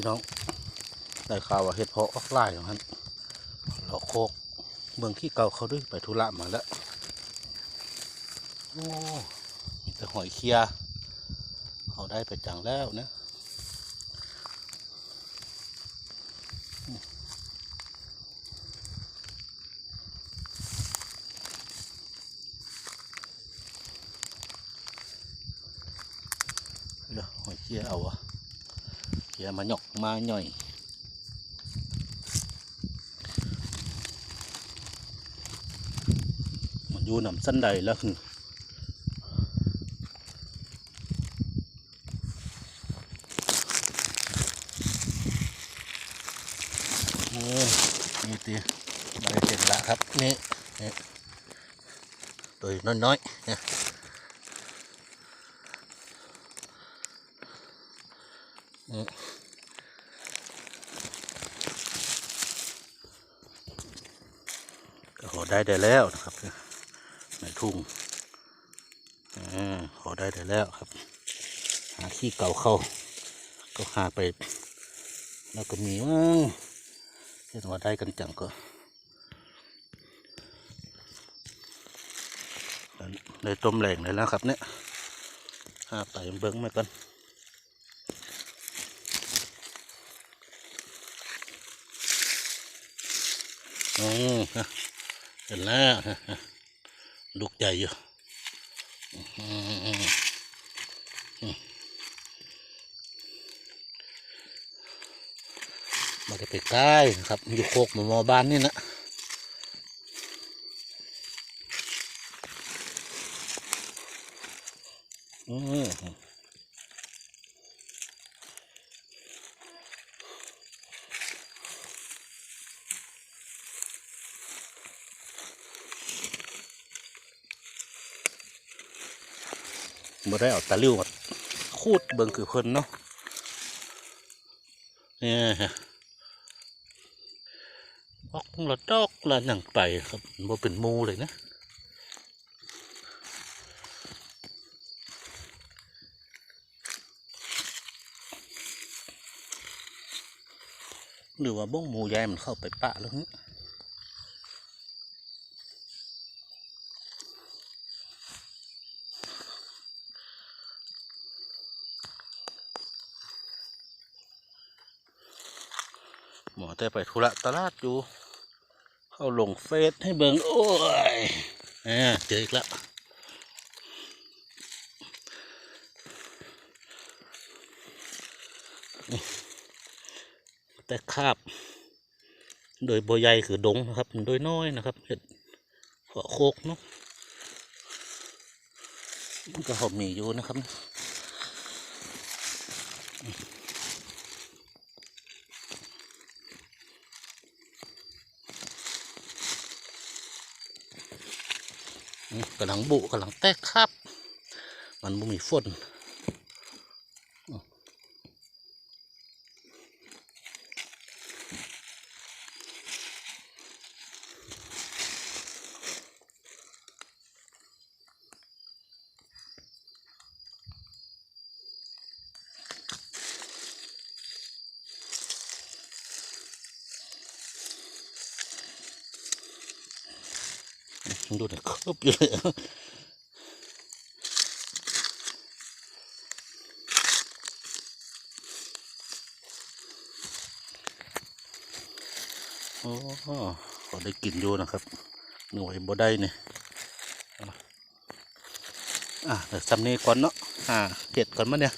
พี่น้องได้ข่าวว่าเห็ดเพาะออกไล่ของท่านหลอกโคกเมืองขี้เก่าเขาด้วยไปธุระมาแล้วโอ้มีแต่หอยเคียเขาได้ไปจังแล้วนะเดี๋ยวหอยเคียเอาอะ เคียมาหยอกมาหน่อยมันอยู่นำสั้นใดแล้วคือโอ้ยนี่ตีได้เสร็จละครับนี่นี่ตัวน้อยๆ นี่ก็ขอได้ได้แล้วนะครับในทุ่งอขอได้ได้แล้วครับ หาขี้เก่าเข้า ก็หาไป แล้วก็มีว่าเห็นว่าได้กันจังก็เลยต้มแหล่งเลยแล้วครับเนี่ยหาไปเบิ้งมากันอืม ฮะเห็นแล้วลูกใหญ่อยู่มาได้ไปใกล้นะครับ อยู่โคกหมอมอบ้านนี่นะอืม บ่ได้เอาตะลิ้วมาคูดเบิ่งคือเพิ่นเนาะเนี่ยฮะออกละดอกละหนังไปครับบ่เป็นมูเลยนะหรือว่าบ้งหมูยายมันเข้าไปปะแล้วฮะ หมอแต่ไปธุระตลาดอยู่เข้าลงเฟซให้เบิงโอ้ยแหมเจออีกแล้วแต่คาบ โดยบใหญ่คือดงนะครับ โดยน้อยนะครับเห็ดเกาะโคกเนาะมันก็หอมมีอยู่นะครับ กำลังบุกำลังแตกครับ มันบ่มีฝน ดูแต่ครบอยู่เลยโอ้ขอได้กินอยู่นะครับหน่วยบ่ได้เนี่ยอะเดี๋ยวซ้ำนี้ก่อนเนาะอ่าเห็ดก่อนมาเนี่ย